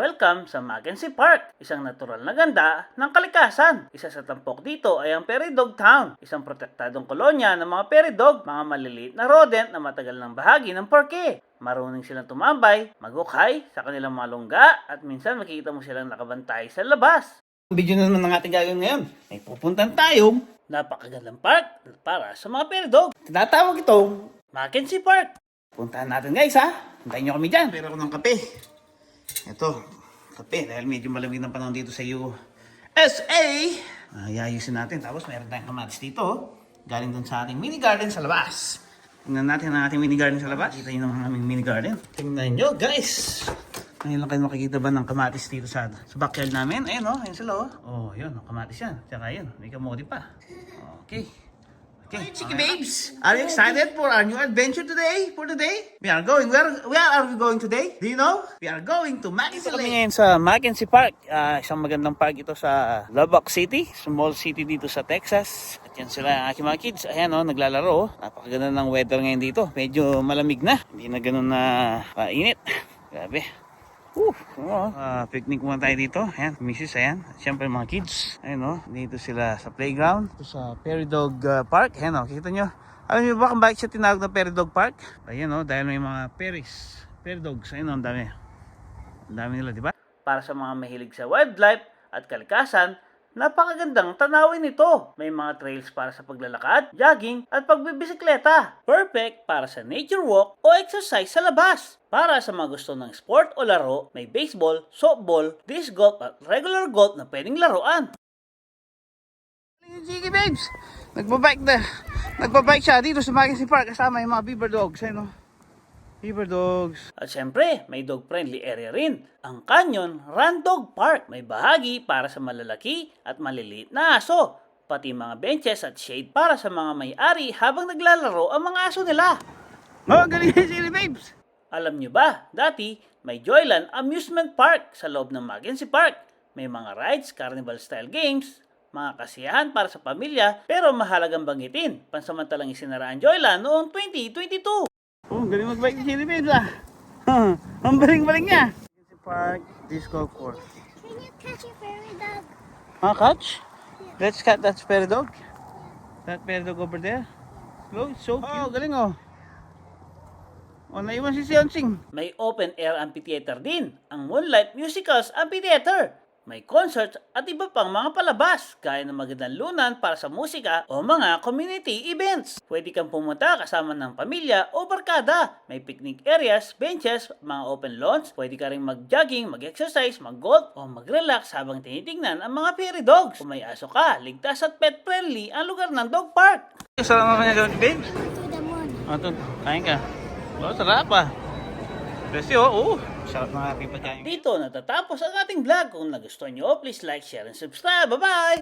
Welcome sa Mackenzie Park, isang natural na ganda ng kalikasan. Isa sa tampok dito ay ang Prairie Dog Town, isang protektadong kolonya ng mga Prairie Dog, mga maliliit na rodent na matagal ng bahagi ng parke. Marunong silang tumambay, magukay sa kanilang mga lungga at minsan makikita mo silang nakabantay sa labas. Video na naman ng ating gagawin ngayon. May pupuntan tayong napakagandang park para sa mga Prairie Dog. Tinatawag itong Mackenzie Park. Puntahan natin guys ha. Hintayin nyo kami dyan. Pero ako ng kape. Ito, kape. Dahil medyo malamig ng panahon dito sa USA. Ayayusin natin. Tapos meron tayong kamatis dito. Galing dun sa ating mini garden sa labas. Tingnan natin ang ating mini garden sa labas. Kita nyo ang aming mini garden. Tingnan nyo guys. Ngayon lang kayo makikita ba ng kamatis dito sa, sa backyard namin? Ayun oh, ayun sila oh. Oh, yun, oh, kamatis yan. Tsaka yun, may kamote pa. Okay. Okay, Chicky Babes, are you excited for our new adventure today? For today? We are going, where, where are we going today? Do you know? We are going to Mackenzie Lake. ngayon sa Mackenzie Park. Ah, isang magandang park ito sa Lubbock City, small city dito sa Texas. At yan sila ang aking mga kids. Ayan o, naglalaro. oh. Napakaganda ng weather ngayon dito. Medyo malamig na. Hindi na ganun na painit. Grabe. Uh, oh, ah, picnic muna tayo dito. Ayan, misis, ayan. Siyempre mga kids. Ayan oh, dito sila sa playground. Ito sa Prairie Dog ah, Park. Ayan oh, kita nyo. Alam niyo ba kung bakit siya tinawag na Prairie Dog Park? Ayan oh, dahil may mga Paris. Prairie Dogs. Ayan oh, ang dami. Ang dami nila, di ba? Para sa mga mahilig sa wildlife at kalikasan, napakagandang tanawin ito. May mga trails para sa paglalakad, jogging, at pagbibisikleta. Perfect para sa nature walk o exercise sa labas. Para sa mga gusto ng sport o laro, may baseball, softball, disc golf at regular golf na pwedeng laruan. Sige babes, nagbabike na. Nagbabike siya dito sa Mackenzie Park kasama yung mga beaver dogs. Ayun oh. Beaver dogs. At syempre, may dog-friendly area rin. Ang Canyon Run Dog Park. May bahagi para sa malalaki at maliliit na aso. Pati mga benches at shade para sa mga may-ari habang naglalaro ang mga aso nila. Oh, galing sila, babes. Alam nyo ba, dati may Joyland Amusement Park sa loob ng Mackenzie Park. May mga rides, carnival-style games, mga kasiyahan para sa pamilya, pero mahalagang banggitin. Pansamantalang isinara ang Joyland noong 2022. Oh, galing magbike ni Chili Babes ah. ang baling-baling niya. Mackenzie Park Disco Course. Can you catch a fairy dog? Ah, catch? Let's catch that fairy dog. That fairy dog over there. Look, it's so cute. Oh, galing oh. Oh, naiwan si Seonsing. May open air amphitheater din, ang Moonlight Musicals Amphitheater. May concerts at iba pang mga palabas, gaya ng magandang lunan para sa musika o mga community events. Pwede kang pumunta kasama ng pamilya o barkada. May picnic areas, benches, mga open lawns. Pwede ka rin mag-jogging, mag-exercise, mag-golf o mag-relax habang tinitingnan ang mga fairy dogs. Kung may aso ka, ligtas at pet-friendly ang lugar ng dog park. Sarap naman niya babe. To the moon. Oh, ito. Kain ka. Oh, sarap ah. Kasi oh, oh. Sarap ng aking pagkain. Dito natatapos ang ating vlog. Kung nagustuhan nyo, please like, share, and subscribe. Bye-bye!